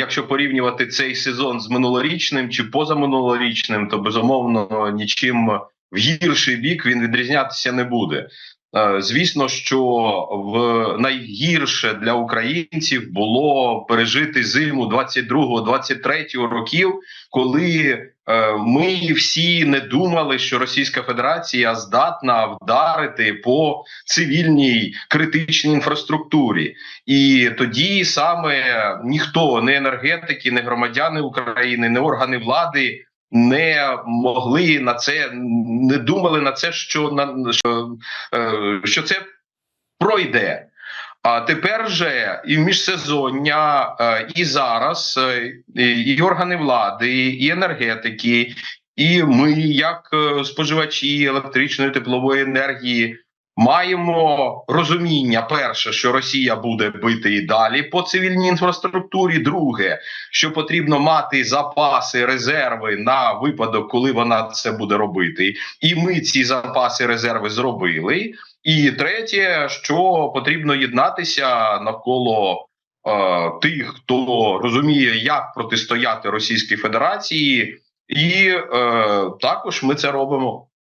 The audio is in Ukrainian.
якщо порівнювати цей сезон з минулорічним чи позаминулорічним, то безумовно нічим в гірший бік він відрізнятися не буде. Е, Звісно, що в найгірше для українців було пережити зиму 22-23 років, коли е, ми всі не думали, що Російська Федерація здатна вдарити по цивільній критичній інфраструктурі, і тоді саме ніхто, не енергетики, не громадяни України, не органи влади. Не могли на це, не думали на це, що на що, е, що це пройде. А тепер же і в міжсезоння, е, і зараз е, і органи влади, і енергетики, і ми, як споживачі електричної теплової енергії, маємо розуміння: перше, що Росія буде бити і далі по цивільній інфраструктурі. Друге, що потрібно мати запаси, резерви на випадок, коли вона це буде робити, і ми ці запаси резерви зробили. І третє, що потрібно єднатися навколо е, тих, хто розуміє, як протистояти Російській Федерації, і е, також ми це робимо.